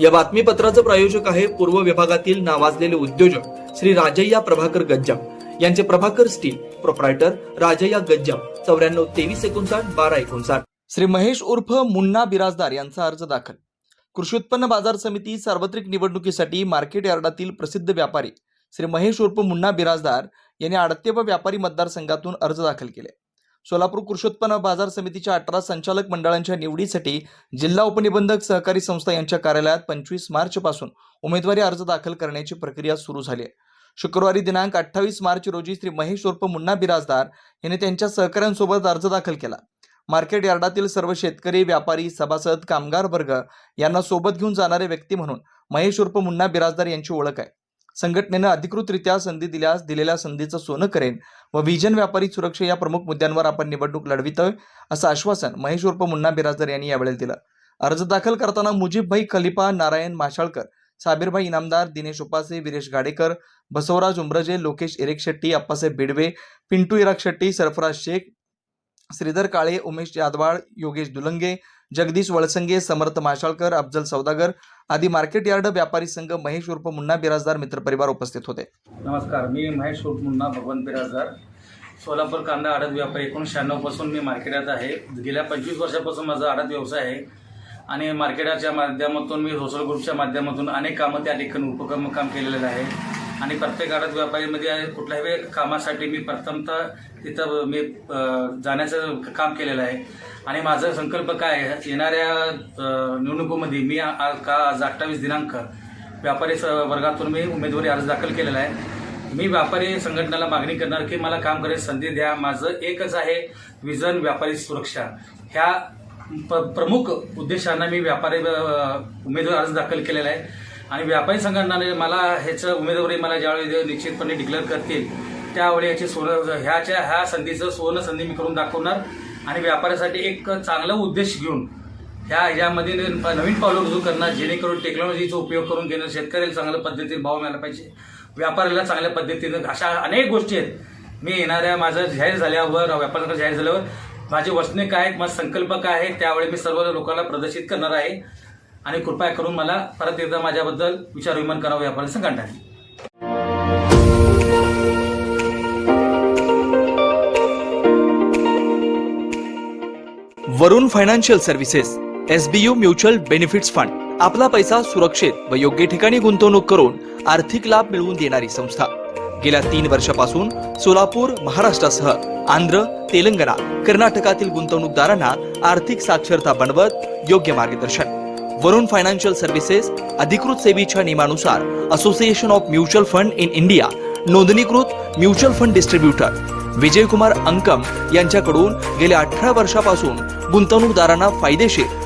या बातमीपत्राचं प्रायोजक आहे पूर्व विभागातील नावाजलेले उद्योजक श्री राजय्या प्रभाकर गज्जाम. यांचे प्रभाकर स्टील प्रोप्रायटर राजय्या गज्जाम. चौऱ्याण्णव तेवीस एकोणसाठ बारा एकोणसाठ. श्री महेश उर्फ मुन्ना बिराजदार यांचा अर्ज दाखल. कृषी उत्पन्न बाजार समिती सार्वत्रिक निवडणुकीसाठी मार्केट यार्डातील प्रसिद्ध व्यापारी श्री महेश उर्फ मुन्ना बिराजदार यांनी आडते व व्यापारी मतदारसंघातून अर्ज दाखल केले. सोलापूर कृषी उत्पन्न बाजार समितीच्या अठरा संचालक मंडळांच्या निवडीसाठी जिल्हा उपनिबंधक सहकारी संस्था यांच्या कार्यालयात पंचवीस मार्चपासून उमेदवारी अर्ज दाखल करण्याची प्रक्रिया सुरू झाली आहे. शुक्रवारी दिनांक अठ्ठावीस मार्च रोजी श्री महेश उर्फ मुन्ना बिराजदार यांनी त्यांच्या सहकाऱ्यांसोबत अर्ज दाखल केला. मार्केट यार्डातील सर्व शेतकरी व्यापारी सभासद कामगार वर्ग यांना सोबत घेऊन जाणारे व्यक्ती म्हणून महेश उर्फ मुन्ना बिराजदार यांची ओळख आहे. संघटनेनं अधिकृतरित्या संधी दिल्यास दिलेल्या संधीचं सोनं करेन व विजन व्यापारी सुरक्षा या प्रमुख मुद्द्यांवर आपण निवडणूक लढवितोय असं आश्वासन महेश उर्फ मुन्ना बिराजदार यांनी यावेळी दिलं. अर्ज दाखल करताना मुजीबभाई खलिफा नारायण माशाळकर साबीरभाई इनामदार दिनेश उपासे विरेश गाडेकर बसवराज उमरजे लोकेश इरेक शेट्टी अप्पासाहेब बिडवे पिंटू इराक शेट्टी सरफराज शेख श्रीधर काळे उमेश यादवाळ योगेश दुलंगे जगदीश वळसंगे समर्थ माशाळकर अफजल सौदागर आदी मार्केट यार्ड व्यापारी संघ महेश उर्फ मुन्ना बिराजदार मित्रपरिवार उपस्थित होते. नमस्कार मी महेश उर्फ मुन्ना भगवंत बिराजदार. सोलापूर कांदा आडत व्यापारी एकोणीसशे शहाण्णवपासून मी मार्केटात आहे. गेल्या पंचवीस वर्षापासून माझा आडत व्यवसाय आहे. आणि मार्केटाच्या माध्यमातून मी सोशल ग्रुपच्या माध्यमातून अनेक कामं त्या ठिकाणी उपक्रम काम केलेलं आहे आणि प्रत्येक गाडत व्यापारीमध्ये कुठल्याही कामासाठी मी प्रथमतः तिथं मी जाण्याचं काम केलेलं आहे. आणि माझा संकल्प काय आहे येणाऱ्या निवडणुकीमध्ये मी का आज अठ्ठावीस दिनांक व्यापारी स वर्गातून मी उमेदवारी अर्ज दाखल केलेला आहे. मी व्यापारी संघटनेला मागणी करणार की मला काम करायची संधी द्या. माझं एकच आहे विजन व्यापारी सुरक्षा. ह्या प्रमुख उद्देशांना मी व्यापारी उमेदवार उमेदवारी अर्ज दाखल केलेला आहे. आणि व्यापारी संघटनाने मला ह्याचं उमेदवारी मला ज्यावेळी निश्चितपणे डिक्लेअर करतील त्यावेळी याची सोनं ह्याच्या ह्या संधीचं सोनं संधी मी करून दाखवणार. आणि व्यापाऱ्यासाठी एक चांगला उद्देश घेऊन ह्या ह्यामध्ये नवीन पावलं रुजू करणार जेणेकरून टेक्नॉलॉजीचा उपयोग करून घेणं शेतकऱ्याला चांगल्या पद्धतीने भाव मिळाला पाहिजे. व्यापाऱ्याला चांगल्या पद्धतीनं अशा अनेक गोष्टी आहेत. मी येणाऱ्या माझं जाहीर झाल्यावर व्यापाऱ्यांना जाहीर झाल्यावर माझे वचने काय आहेत माझा संकल्प काय आहे त्यावेळी मी सर्व लोकांना प्रदर्शित करणार आहे. आणि कृपया करून मला परत एकदा माझ्याबद्दल विचार विमान करावं व्यापारी संघटनाने Varun financial services SBU mutual benefits fund. आपला पैसा सुरक्षित व योग्य ठिकाणी गुंतवणूक करून आर्थिक लाभ मिळवून देणारी संस्था. गेल्या तीन वर्षापासून सोलापूर महाराष्ट्रासह आंध्र तेलंगणा कर्नाटकातील गुंतवणूकदारांना आर्थिक साक्षरता बनवत योग्य मार्गदर्शन. वरुण फायनान्शियल सर्व्हिसेस अधिकृत सेवेच्या नियमानुसार association of mutual fund in India नोंदणीकृत mutual fund distributor Vijaykumar Ankam यांच्याकडून गेल्या अठरा वर्षापासून गुंतवणूकदारांना फायदेशीर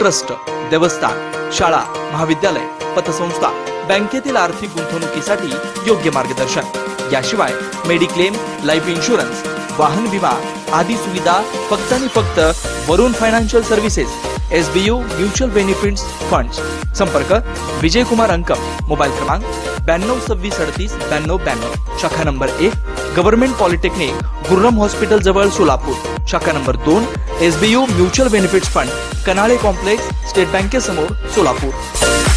ट्रस्ट देवस्थान शाळा महाविद्यालय पतसंस्था बँकेतील आर्थिक गुंतवणुकीसाठी योग्य मार्गदर्शन. याशिवाय मेडिक्लेम लाईफ इन्शुरन्स वाहन विमा आदी सुविधा फक्त आणि फक्त Varun financial services SBU mutual benefits fund संपर्क विजय कुमार अंकम मोबाईल क्रमांक ब्याण्णव सव्वीस अडतीस ब्याण्णव ब्याण्णव. शाखा नंबर एक गव्हर्नमेंट पॉलिटेक्निक गुर्रम हॉस्पिटल जवळ सोलापूर. शाखा नंबर दोन SBU mutual benefits fund. Kanale complex state बँकेसमोर Solapur.